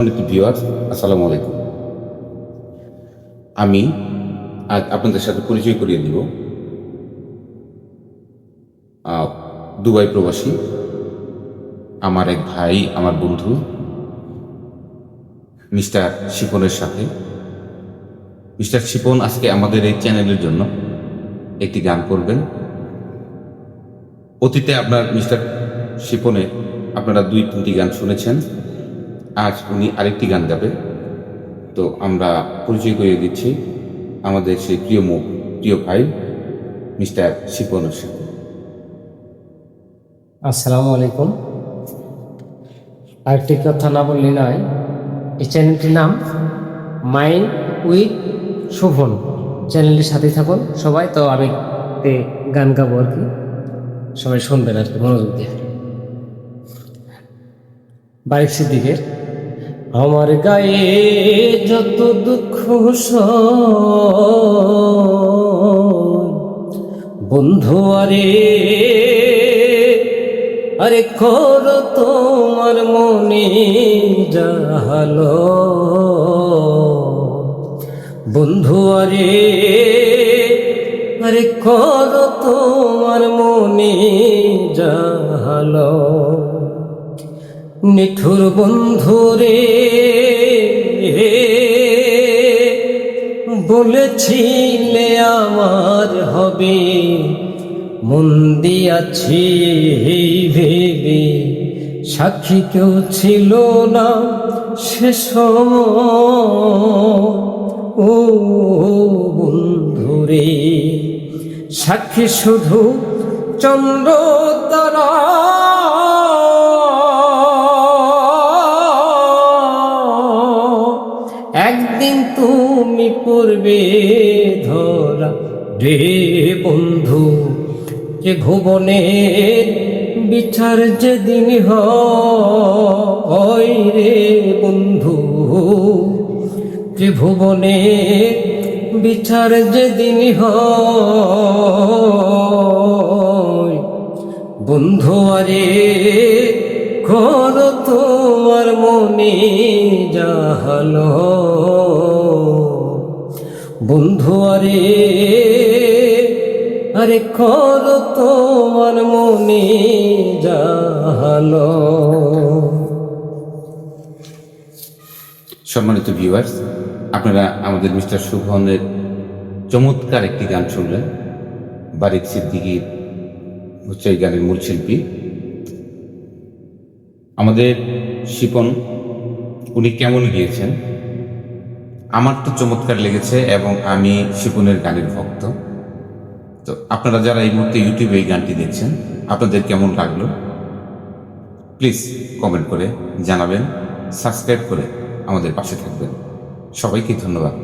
আসসালামু আলাইকুম। আমি আজ আপনাদের সাথে পরিচয় করিয়ে দিব। দুবাই প্রবাসী, আমার এক ভাই, আমার বন্ধু, মিস্টার শিপনের সাথে। মিস্টার শিপন আজকে আমাদের এই চ্যানেলের জন্য একটি গান করবেন। অতীতে আপনার মিস্টার শিপনে আপনারা দুই তিনটি গান শুনেছেন। আজ উনি আরেকটি গান গাবে। তো আমরা পরিচয় করিয়ে দিচ্ছি আমাদের সেই প্রিয় মুখ, প্রিয় ভাই, মিস্টার শিপনের সাথে আসসালামু আলাইকুম। আরেকটি কথা না বললে নয়, এই চ্যানেলটির নাম মাইন্ড উইথ শোভন। চ্যানেলটির সাথে থাকুন সবাই, তো আমি গান গাবো আর কি। সবাই শুনবেন আর কি, মনোযোগ দিয়ে। বারিক সিদ্দিকের আমার গায়ে যত দুঃখ বন্ধু, আরে আরে কর তোমার মনে জাহালো বন্ধু, আরে আরে কর তোমার মনে জাহালো নিঠুর বন্ধুরে বলেছিলে আমার হবে, মন দিয়াছি এই ভেবে। সাক্ষী কেউ ছিল না সময়। ও বন্ধুরে সাক্ষী শুধু চন্দ্র তারা। তুমি পড়বে ধরা রে বন্ধু যে ভুবনের বিচার যেদিন হয় রে বন্ধু যে ভুবনের বিচার যেদিন হয়। বন্ধু, আরে কর তোমার মনে জাহালো বন্ধু, আরে আরে কর তোমার মনে জাহালো সম্মানিত ভিউয়ার্স আপনারা আমাদের মিস্টার সুভনের চমৎকার একটি গান শুনলেন, বারিক সিদ্দিকির হচ্ছে এই গানের মূল শিল্পী। আমাদের শিপন, উনি কেমন গিয়েছেন? আমার তো চমৎকার লেগেছে এবং আমি শিপনের গানের ভক্ত। তো আপনারা যারা এই মুহূর্তে ইউটিউবে এই গানটি দেখছেন, আপনাদের কেমন লাগল? প্লিজ কমেন্ট করে জানাবেন সাবস্ক্রাইব করে আমাদের পাশে থাকবেন। সবাইকে ধন্যবাদ।